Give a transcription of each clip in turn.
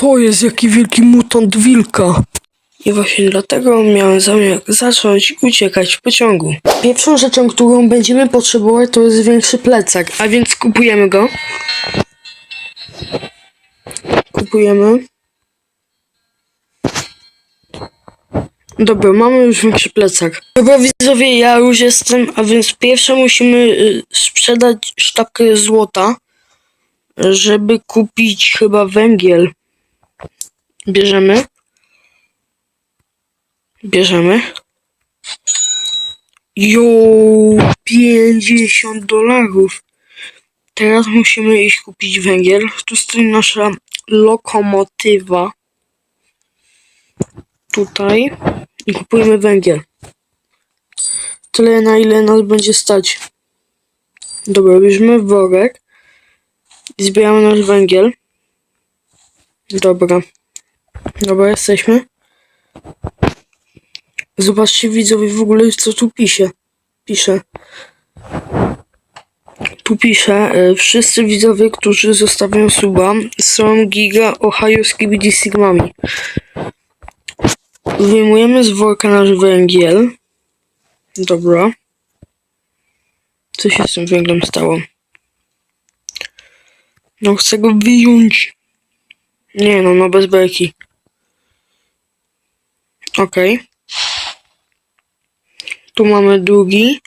Co jest, jaki wielki mutant wilka? I właśnie dlatego miałem zamiar zacząć uciekać w pociągu. Pierwszą rzeczą, którą będziemy potrzebować, to jest większy plecak, a więc kupujemy go. Kupujemy. Dobra, mamy już większy plecak. Dobra, widzowie, ja już jestem, a więc pierwsze musimy y, sprzedać sztabkę złota, żeby kupić chyba węgiel. Bierzemy. Bierzemy. Jo, 50 dolarów. Teraz musimy iść kupić węgiel. Tu stoi nasza lokomotywa. Tutaj. I kupujemy węgiel. Tyle na ile nas będzie stać. Dobra, bierzemy worek. Zbieramy nasz węgiel. Dobra. Dobra, jesteśmy. Zobaczcie widzowie w ogóle co tu pisze. Pisze. Tu pisze, e, wszyscy widzowie, którzy zostawiają suba są giga Ohio Skibidi Sigmami. Wyjmujemy z worka nasz węgiel. Dobra. Co się z tym węglem stało? No chcę go wyjąć. Nie no, no bez beki. Okej. Tu mamy drugi.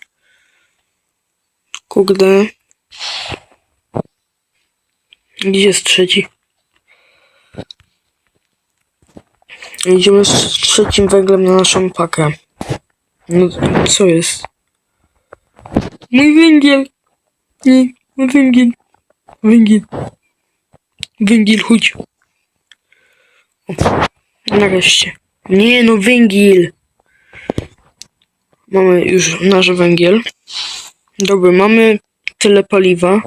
Kurde. Gdzie jest trzeci? Idziemy z trzecim węglem na naszą pakę. No, co jest? Mój węgiel! Nie, mój węgiel. Węgiel. Węgiel, chodź. Nareszcie. Nie no, węgiel. Mamy już nasz węgiel. Dobra, mamy tyle paliwa.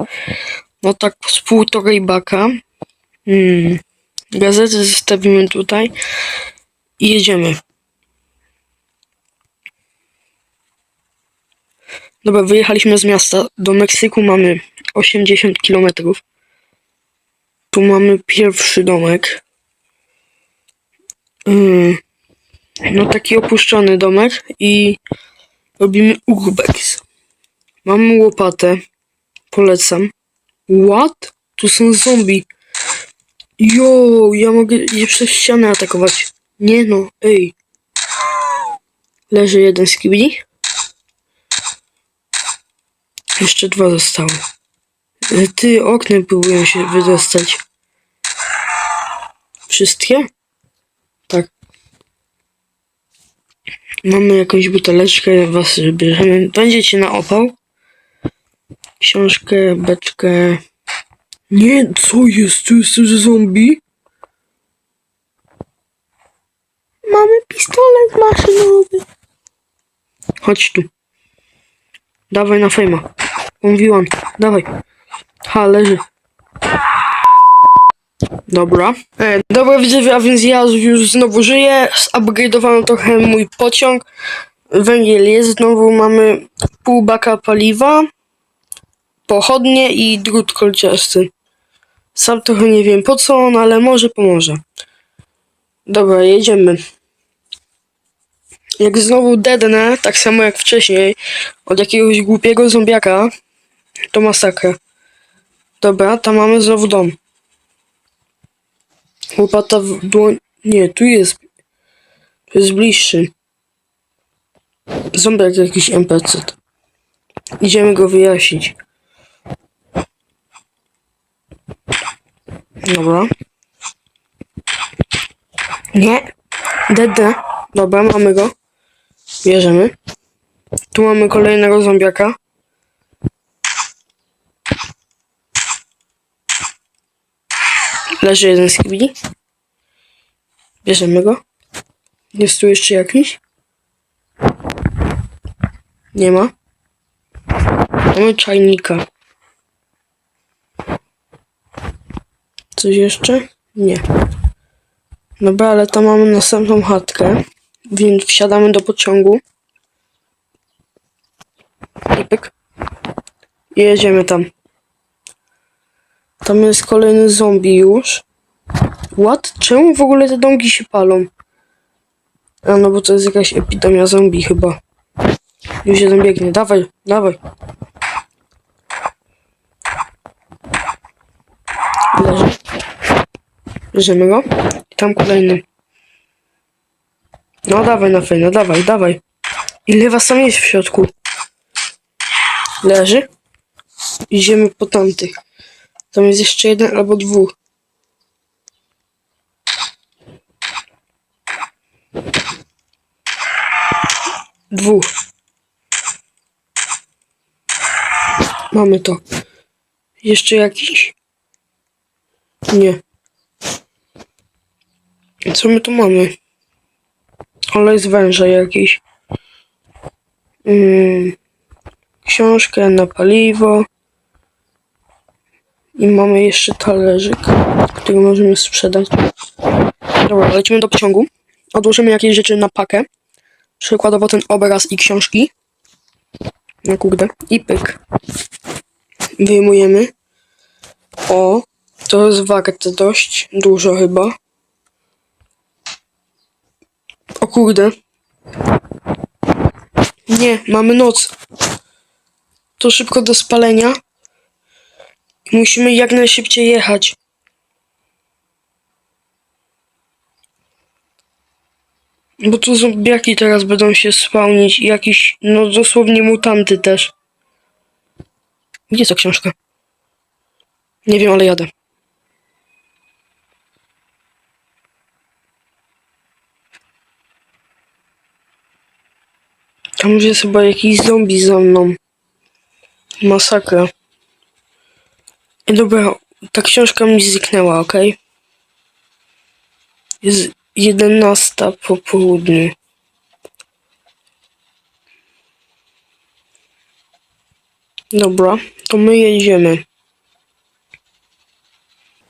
No tak z półtorej baka. Hmm. Gazety zostawimy tutaj. I jedziemy. Dobra, wyjechaliśmy z miasta. Do Meksyku mamy 80 km. Tu mamy pierwszy domek. Mm, No taki opuszczony domek i robimy urbex. Mamy łopatę. Polecam. What? Tu są zombie. Jo, ja mogę je przez ścianę atakować. Nie no, ej. Leży jeden z kibli. Jeszcze dwa zostały. Ty, oknem próbują się wydostać. Wszystkie? Mamy jakąś buteleczkę, was bierzemy. Będziecie na opał. Książkę, beczkę. Nie, co jest? Tu jest zombie? Mamy pistolet maszynowy. Chodź tu. Dawaj na fejma. Mówiłam. Dawaj. Ha, leży. Dobra. E, dobra widzowie, a więc ja już znowu żyję. Upgrade'owałem trochę mój pociąg. Węgiel jest. Znowu mamy pół baka paliwa. Pochodnie i drut kolciasty. Sam trochę nie wiem po co on, ale może pomoże. Dobra, jedziemy. Jak znowu dednę, tak samo jak wcześniej, od jakiegoś głupiego zombiaka, to masakra. Dobra, tam mamy znowu dom. Łopata w dłoń... Nie, tu jest... Tu jest bliższy. Zombiak jakiś NPC. Idziemy go wyjaśnić. Dobra. Nie. Dede. Dobra, mamy go. Bierzemy. Tu mamy kolejnego zombiaka. Leży jeden z kibli. Bierzemy go. Jest tu jeszcze jakiś? Nie ma. Mamy czajnika. Coś jeszcze? Nie. Dobra, ale tam mamy następną chatkę, więc wsiadamy do pociągu. I. I jedziemy tam. Tam jest kolejny zombie już. What? Czemu w ogóle te domki się palą? A no bo to jest jakaś epidemia zombie chyba. Już jeden biegnie. Dawaj, dawaj. Leży. Bierzemy go. I tam kolejny. No dawaj na fejno, dawaj, dawaj. Ile was tam jest w środku? Leży. Idziemy po tamtych. Tam jest jeszcze jeden albo dwóch. Dwóch. Mamy to. Jeszcze jakiś? Nie. Co my tu mamy? Ale jest węża jakiś. Mm, książkę na paliwo. I mamy jeszcze talerzyk, który możemy sprzedać. Dobra, lecimy do pociągu. Odłożymy jakieś rzeczy na pakę. Przykładowo ten obraz i książki. No kurde. I pyk. Wyjmujemy. O, to jest warte dość dużo chyba. O kurde. Nie, mamy noc. To szybko do spalenia. Musimy jak najszybciej jechać. Bo tu zombiaki teraz będą się spełnić. i Jakiś, no dosłownie mutanty też. Gdzie jest ta książka? Nie wiem, ale jadę. Tam już jest chyba jakiś zombie za mną. Masakra. Dobra, ta książka mi zniknęła, ok? Jest 11 po południu. Dobra, to my jedziemy.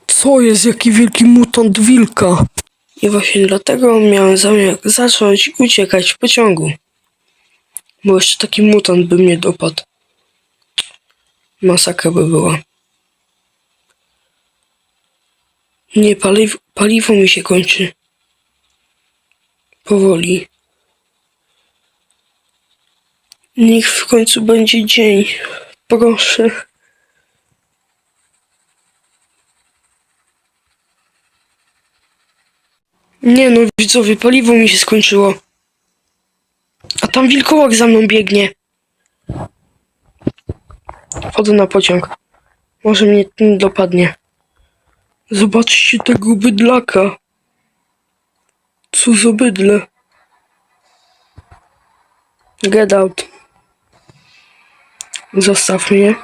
Co jest, jaki wielki mutant wilka? I właśnie dlatego miałem zamiar zacząć uciekać w pociągu. Bo jeszcze taki mutant by mnie dopadł. Masakra by była. Nie, paliw, paliwo mi się kończy. Powoli. Niech w końcu będzie dzień. Proszę. Nie no, widzowie, paliwo mi się skończyło. A tam wilkołak za mną biegnie. Wchodzę na pociąg. Może mnie dopadnie. Zobaczcie tego bydlaka. Co za bydle. Get out. Zostaw mnie.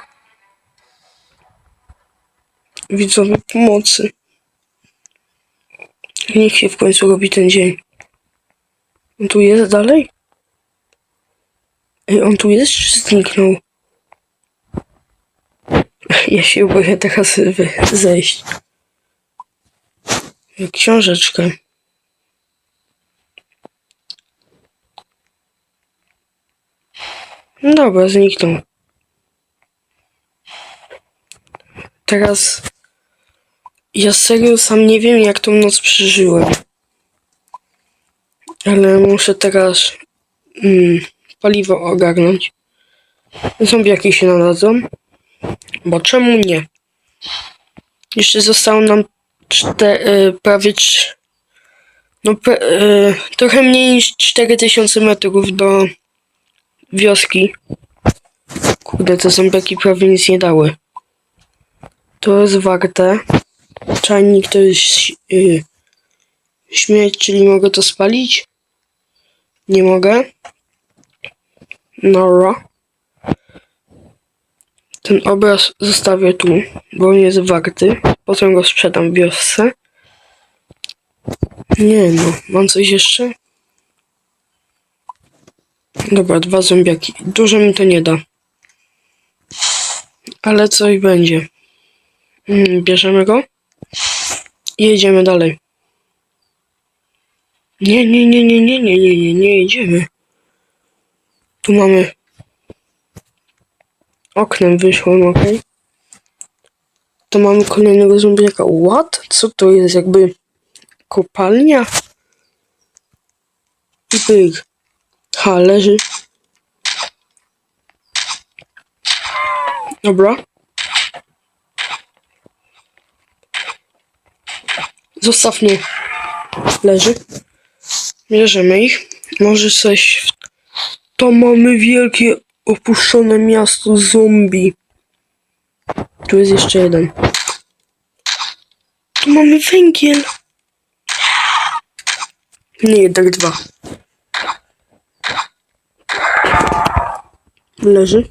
Widzowie pomocy. Niech się w końcu robi ten dzień. On tu jest dalej? Ej, on tu jest czy zniknął? Ja się boję teraz zejść. Książeczkę. Dobra, zniknął. Teraz ja serio sam nie wiem jak tą noc przeżyłem. Ale muszę teraz mm, paliwo ogarnąć. Zombiaki się nadadzą. Bo czemu nie? Jeszcze zostało nam y, prawie no pra, y, trochę mniej niż 4000 metrów do wioski. Kurde, te zombiaki prawie nic nie dały. To jest warte. Czajnik to jest y, śmierć, czyli mogę to spalić? Nie mogę. Nora. Ten obraz zostawię tu, bo on jest warty. Potem go sprzedam wiosce. Nie no, mam coś jeszcze? Dobra, dwa zombiaki. Dużo mi to nie da. Ale coś będzie. Mm, Bierzemy go i jedziemy dalej. Nie, nie, nie, nie, nie, nie, nie, nie, nie jedziemy. Tu mamy oknem wyszłem, okej. To mamy kolejnego zombiaka. What? Co to jest jakby... kopalnia. I pyk. Ha, leży. Dobra. Zostawmy. Leży. Bierzemy ich. Może coś. w- To mamy wielkie opuszczone miasto zombie. Tu jest jeszcze jeden. Tu mamy węgiel. Nie, jednak dwa. Leży.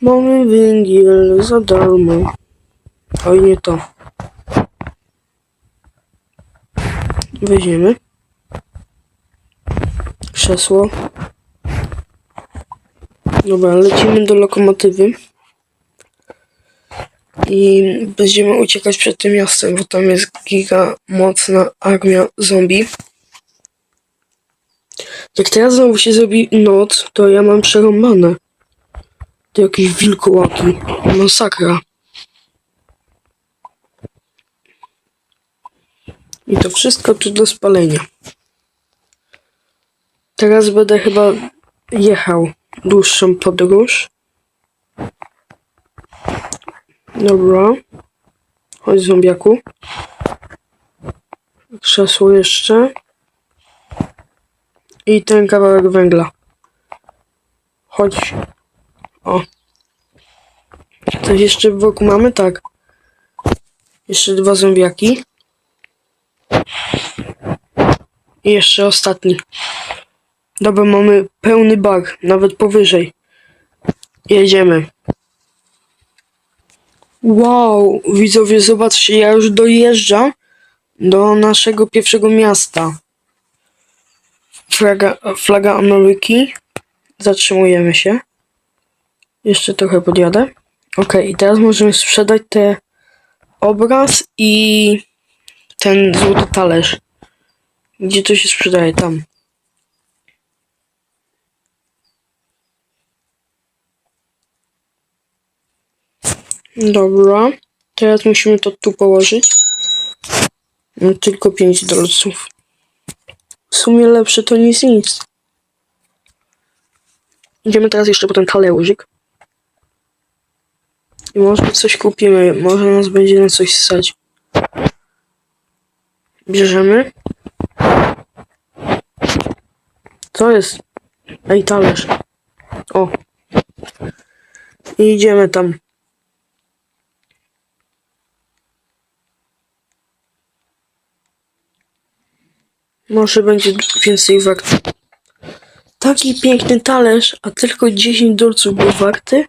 Mamy węgiel za darmo. Oj, nie to. Weźmiemy. Krzesło. Dobra, lecimy do lokomotywy. I będziemy uciekać przed tym miastem, bo tam jest giga mocna armia zombie. Jak teraz znowu się zrobi noc, to ja mam przerąbane. To jakieś wilkołaki. Masakra. I to wszystko tu do spalenia. Teraz będę chyba jechał dłuższą podróż. Dobra. Chodź zombiaku. Krzesło jeszcze. I ten kawałek węgla. Chodź. O. Coś jeszcze wokół mamy? Tak. Jeszcze dwa zombiaki. I jeszcze ostatni. Dobra, mamy pełny bag, nawet powyżej. Jedziemy. Wow, widzowie, zobaczcie, ja już dojeżdżam do naszego pierwszego miasta. Flaga, flaga Ameryki. Zatrzymujemy się. Jeszcze trochę podjadę. Ok, i teraz możemy sprzedać te obraz i ten złoty talerz. Gdzie to się sprzedaje? Tam. Dobra. Teraz musimy to tu położyć. No, tylko 5 dolców. W sumie lepsze to nic nic. Idziemy teraz jeszcze po ten talerzyk. I może coś kupimy. Może nas będzie na coś stać. Bierzemy. Co jest? Ej, talerz. O. I idziemy tam. Może będzie więcej wart. Taki piękny talerz, a tylko 10 dolców był warty?